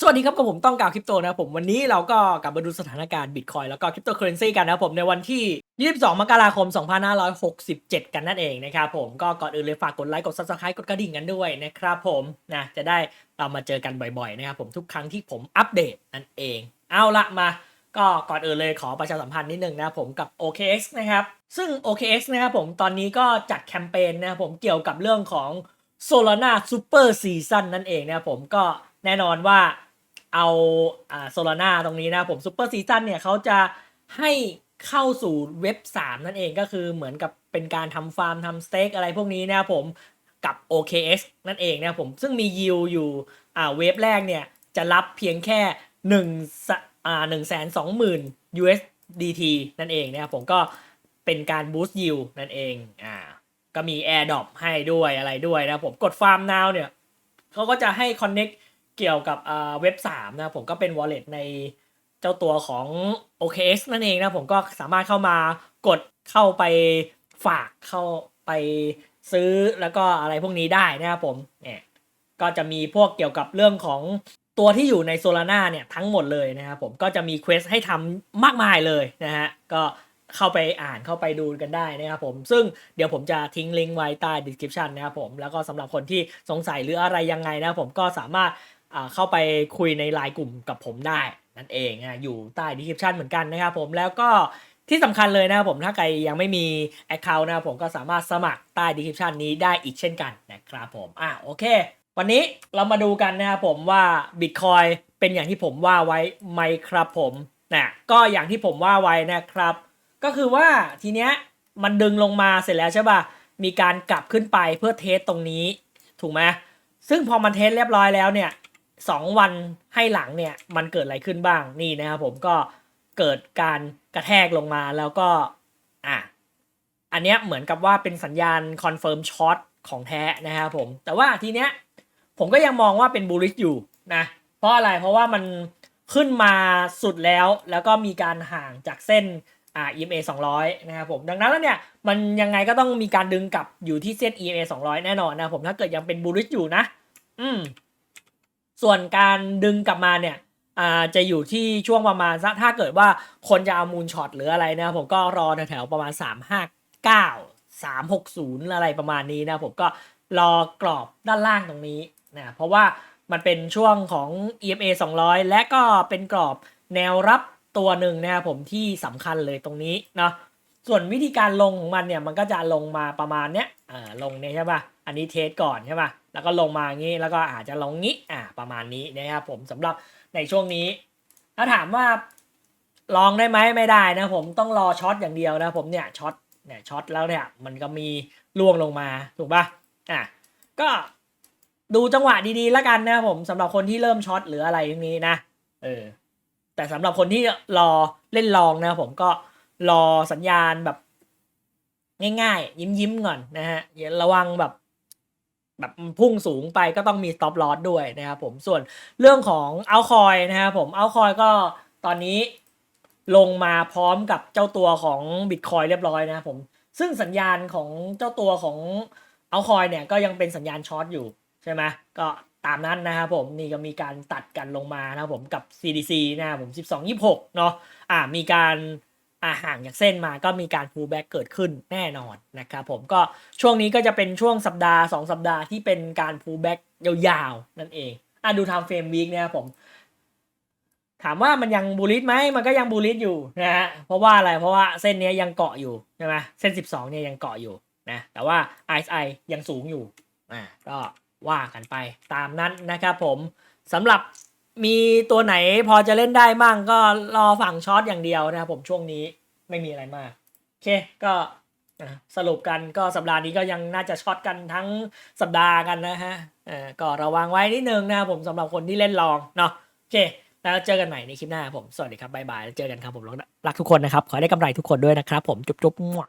สวัสดีครับกับผมต้องกล่าวคริปโตนะผมวันนี้เราก็กลับมาดูสถานการณ์บิตคอยแล้วก็คริปโตเคอเรนซีกันนะผมในวันที่ 22 มกราคม 2567 กันนั่นเองนะครับผมก็ก่อนอื่นเลยฝากกดไลค์กด subscribe กดกระดิ่งกันด้วยนะครับผมนะจะได้เรามาเจอกันบ่อยๆนะครับผมทุกครั้งที่ผมอัปเดตนั่นเอง เอาละมาก็ก่อนอื่นเลยขอประชาสัมพันธ์นิดนึงนะผมกับ OKX นะครับซึ่ง OKX นะครับผมตอนนี้ก็จัดแคมเปญนะครับผมเกี่ยวกับเรื่องของ Solana Super Season นั่นเองนะครับผมก็แน่นอนว่า เอาอ่า Solana ตรงนี้นะครับผม Super Season เนี่ยเขาจะให้เข้าสู่เว็บ 3 นั่นเองก็คือเหมือนกับเป็นการทำฟาร์มทำสเต็กอะไรพวกนี้นะผมกับ OKX นั่นเองนะผมซึ่งมียิวอยู่อ่าเว็บแรกเนี่ยจะรับเพียงแค่1สะอ่า1 2 0 0 0 0 USDT นั่นเองนะครับผมก็เป็นการบูสต์ยิวนั่นเองอ่าก็มี AirDrop ให้ด้วยอะไรด้วยนะผมกดฟาร์ม now เนี่ยเขาก็จะให้ Connect เกี่ยวกับอ่าเว็บ3นะผมก็เป็น Wallet ในเจ้าตัวของ OKX นั่นเองนะผมก็สามารถเข้ามากดเข้าไปฝากเข้าไปซื้อแล้วก็อะไรพวกนี้ได้นะครับผมเนี่ยก็จะมีพวกเกี่ยวกับเรื่องของตัวที่อยู่ใน Solana เนี่ยทั้งหมดเลยนะครับผมก็จะมีเควสให้ทำมากมายเลยนะฮะก็เข้าไปอ่านเข้าไปดูกันได้นะครับผม ซึ่งเดี๋ยวผมจะทิ้งลิงก์ไว้ใต้ description นะครับผม แล้วก็สำหรับคนที่สงสัยหรืออะไรยังไงนะผมก็สามารถ เข้าไปคุยในไลน์กลุ่มกับผมได้นั่นเองอะอยู่ใต้ description เหมือนกันนะครับผมแล้วก็ที่สำคัญเลยนะครับผมถ้าใครยังไม่มี Account นะครับผมก็สามารถสมัครใต้ description นี้ได้อีกเช่นกันนะครับผมอะโอเค วันนี้เรามาดูกันนะครับผมว่า Bitcoin เป็นอย่างที่ผมว่าไว้ไหมครับผมนะก็อย่างที่ผมว่าไว้นะครับ ก็คือว่าทีเนี้ยมันดึงลงมาเสร็จแล้วใช่ป่ะมีการกลับขึ้นไปเพื่อเทสตรงนี้ถูกไหมซึ่งพอมันเทสเรียบร้อยแล้วเนี่ย สองวันให้หลังเนี่ยมันเกิดอะไรขึ้นบ้างนี่นะครับผมก็เกิดการกระแทกลงมาแล้วก็อะอันเนี้ยเหมือนกับว่าเป็นสัญญาณคอนเฟิร์มช็อตของแท้นะครับผม แต่ว่าทีเนี้ยผมก็ยังมองว่าเป็นบูลิชอยู่นะเพราะอะไรเพราะว่ามันขึ้นมาสุดแล้วแล้วก็มีการห่างจากเส้นอ่า EMA 200 นะครับผมดังนั้นแล้วเนี่ยมันยังไงก็ต้องมีการดึงกลับอยู่ที่เส้น EMA 200 แน่นอนนะผมถ้าเกิดยังเป็นบูลลิชอยู่นะ อืม ส่วนการดึงกลับมาเนี่ยอ่าจะอยู่ที่ช่วงประมาณถ้าเกิดว่าคนจะเอามูลช็อตหรืออะไรนะครับผมก็รอแถวๆประมาณ 359 360 อะไรประมาณนี้นะผมก็รอกรอบด้านล่างตรงนี้นะเพราะว่ามันเป็นช่วงของ EMA 200 และก็เป็นกรอบแนวรับตัวหนึ่งนะครับผมที่สำคัญเลยตรงนี้เนาะส่วนวิธีการลงของมันเนี่ยมันก็จะลงมาประมาณเนี้ยอ่าลงเนี่ยใช่ป่ะ อันนี้เทสก่อนใช่ป่ะแล้วก็ลงมางี้แล้วก็อาจจะลงงี้อ่าประมาณนี้นะครับผมสำหรับในช่วงนี้ถ้าถามว่าลองได้ไหมไม่ได้นะผมต้องรอช็อตอย่างเดียวนะผมเนี่ยช็อตเนี่ยช็อตแล้วเนี่ยมันก็มีล่วงลงมาถูกป่ะอะก็ดูจังหวะดีๆแล้วกันนะผมสำหรับคนที่เริ่มช็อตหรืออะไรอย่างนี้นะเออแต่สำหรับคนที่รอเล่นลองนะผมก็รอสัญญาณแบบ ง่ายๆ ยิ้มๆก่อนนะฮะอย่าระวังแบบ แบบพุ่งสูงไปก็ต้องมี stop loss ด้วยนะครับผมส่วนเรื่องของเอาคอยนะครับผมเอาคอยก็ตอนนี้ลงมาพร้อมกับเจ้าตัวของ Bitcoin เรียบร้อยนะครับผมซึ่งสัญญาณของเจ้าตัวของเอาคอยเนี่ยก็ยังเป็นสัญญาณช็อตอยู่ใช่ไหมก็ตามนั้นนะครับผมนี่ก็มีการตัดกันลงมานะครับผมกับ CDC นะครับผม 12 26 เนาะอ่ามีการ อาห่างจากเส้นมาก็มีการ pull back เกิดขึ้นแน่นอนนะครับผมก็ช่วงนี้ก็จะเป็นช่วงสัปดาห์ 2 สัปดาห์ที่เป็นการ pull back ยาวๆ นั่นเองอะดู time frame week นะครับผม ถามว่ามันยังบูลลิตไหมมันก็ยังบูลลิตอยู่นะฮะเพราะว่าอะไรเพราะว่าเส้นนี้ยังเกาะอยู่ใช่ไหมเส้น 12เนี่ยยังเกาะอยู่นะแต่ว่า RSI ยังสูงอยู่อ่าก็ว่ากันไปตามนั้นนะครับผมสำหรับ มีตัวไหนพอจะเล่นได้มั่งก็รอฝั่งช็อตอย่างเดียวนะครับผมช่วงนี้ไม่มีอะไรมากโอเคก็สรุปกันก็สัปดาห์นี้ก็ยังน่าจะช็อตกันทั้งสัปดาห์กันนะฮะเออก็ระวังไว้นิดนึงนะครับผมสำหรับคนที่เล่นลองเนาะโอเค แล้วเจอกันใหม่ในคลิปหน้าผม สวัสดีครับบ๊ายบายแล้วเจอกันครับผมรักทุกคนนะครับ ขอได้กำไรทุกคนด้วยนะครับผมจุ๊บๆมั่ว